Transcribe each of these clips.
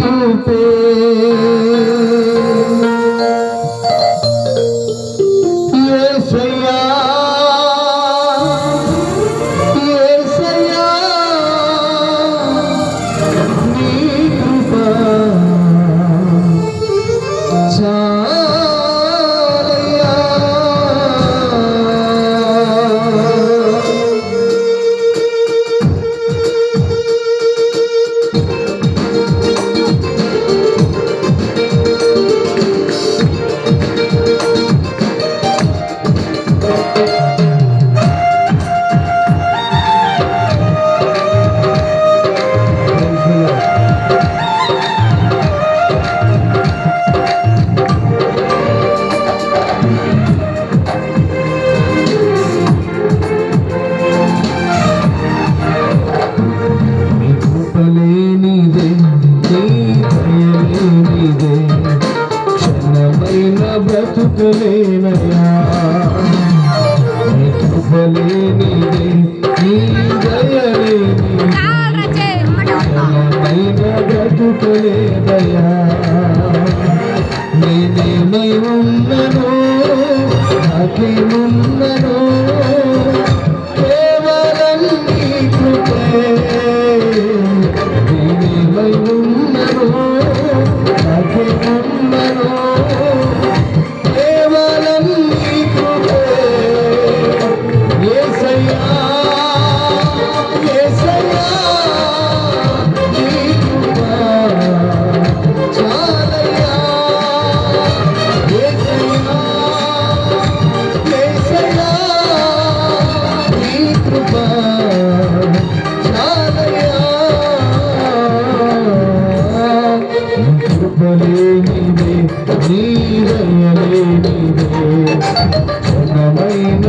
கூப்பே దయలేనిది నీ దయలేని పైన బ్రతుకులే దయా. నేనేమై ఉన్నను దయలేటిదే నీ దయలేటిదే ఘనమైన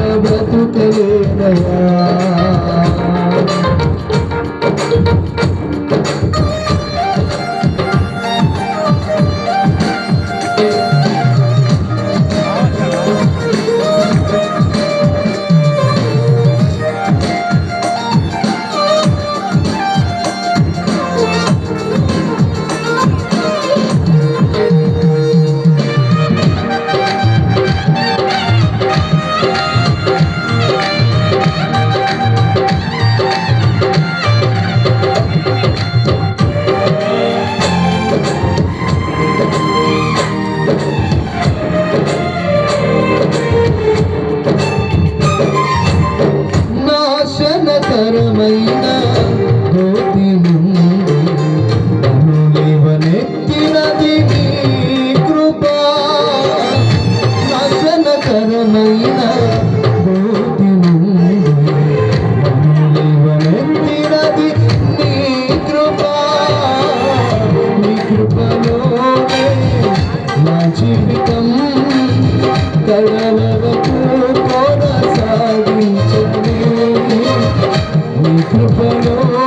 ভুবন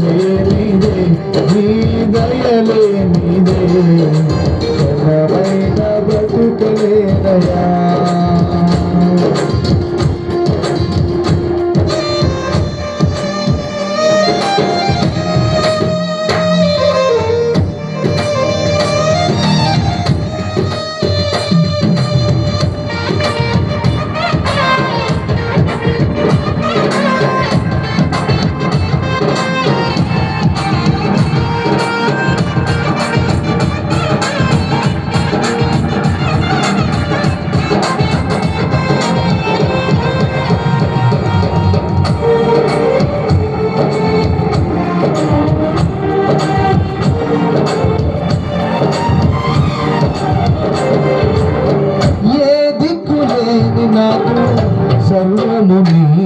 దయలే నీదే. నీ దయలే నీదే బతుకలేనయా నీది నాకు సర్వము నీ